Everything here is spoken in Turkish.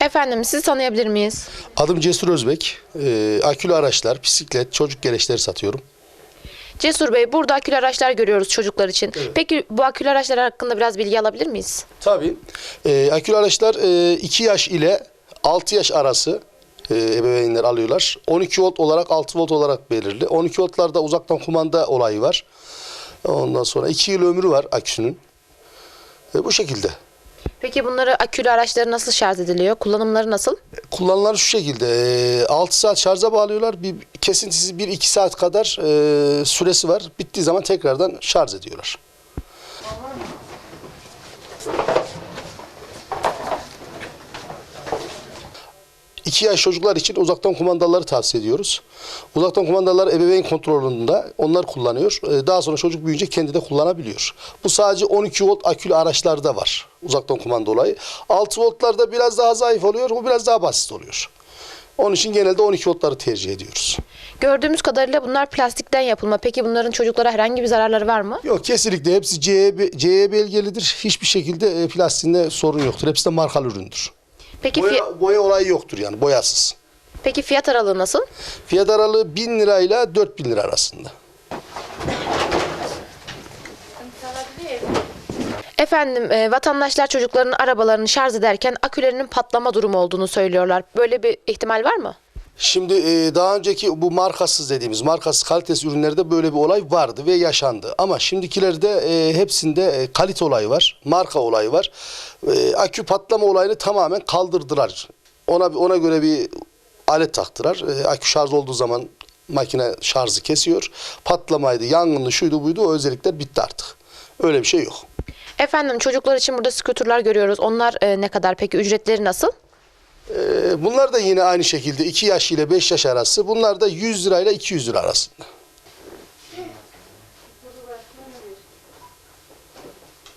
Efendim sizi tanıyabilir miyiz? Adım Cesur Özbek. Ee, akülü araçlar, bisiklet, çocuk gereçleri satıyorum. Cesur Bey burada akülü araçlar görüyoruz çocuklar için. Evet. Peki bu akülü araçlar hakkında biraz bilgi alabilir miyiz? Tabii. Ee, akülü araçlar e, yaş ile 6 yaş arası e, ebeveynler alıyorlar. 12 volt olarak 6 volt olarak belirli. 12 voltlarda uzaktan kumanda olayı var. Ondan sonra 2 yıl ömrü var aküsünün. E, bu şekilde. Peki bunları akülü araçları nasıl şarj ediliyor? Kullanımları nasıl? Kullanılan şu şekilde. e, 6 saat şarja bağlıyorlar. Bir kesintisiz 1-2 saat kadar e, süresi var. Bittiği zaman tekrardan şarj ediyorlar. İki yaş çocuklar için uzaktan kumandaları tavsiye ediyoruz. Uzaktan kumandalar ebeveyn kontrolünde onlar kullanıyor. Ee, Daha sonra çocuk büyüyünce kendi de kullanabiliyor. Bu sadece 12 volt akülü araçlarda var uzaktan kumanda olayı. 6 voltlarda biraz daha zayıf oluyor, bu biraz daha basit oluyor. Onun için genelde 12 voltları tercih ediyoruz. Gördüğümüz kadarıyla bunlar plastikten yapılma. Peki bunların çocuklara herhangi bir zararları var mı? Yok kesinlikle hepsi CE, CE belgelidir. Hiçbir şekilde e, plastiğinde sorun yoktur. Hepsi de markalı üründür. Peki Boya, boya olayı yoktur yani boyasız. peki fiyat aralığı nasıl? Fiyat aralığı 1000 lirayla 4000 lira arasında. Efendim e, vatandaşlar çocuklarının arabalarını şarj ederken akülerinin patlama durumu olduğunu söylüyorlar. Böyle bir ihtimal var mı? Şimdi e, daha önceki bu markasız dediğimiz markasız kalitesiz ürünlerde böyle bir olay vardı ve yaşandı. Ama şimdikilerde e, hepsinde e, kalite olayı var, marka olayı var. E, akü patlama olayını tamamen kaldırdılar. Ona ona göre bir alet taktılar. Akü şarj olduğu zaman makine şarjı kesiyor. Patlamaydı, yangınlı, şuydu buydu o özellikler bitti artık. Öyle bir şey yok. Efendim çocuklar için burada skuterlar görüyoruz. Onlar ne kadar peki ücretleri nasıl? E, bunlar da yine aynı şekilde 2 yaş ile 5 yaş arası. Bunlar da 100 lirayla 200 lira arasında.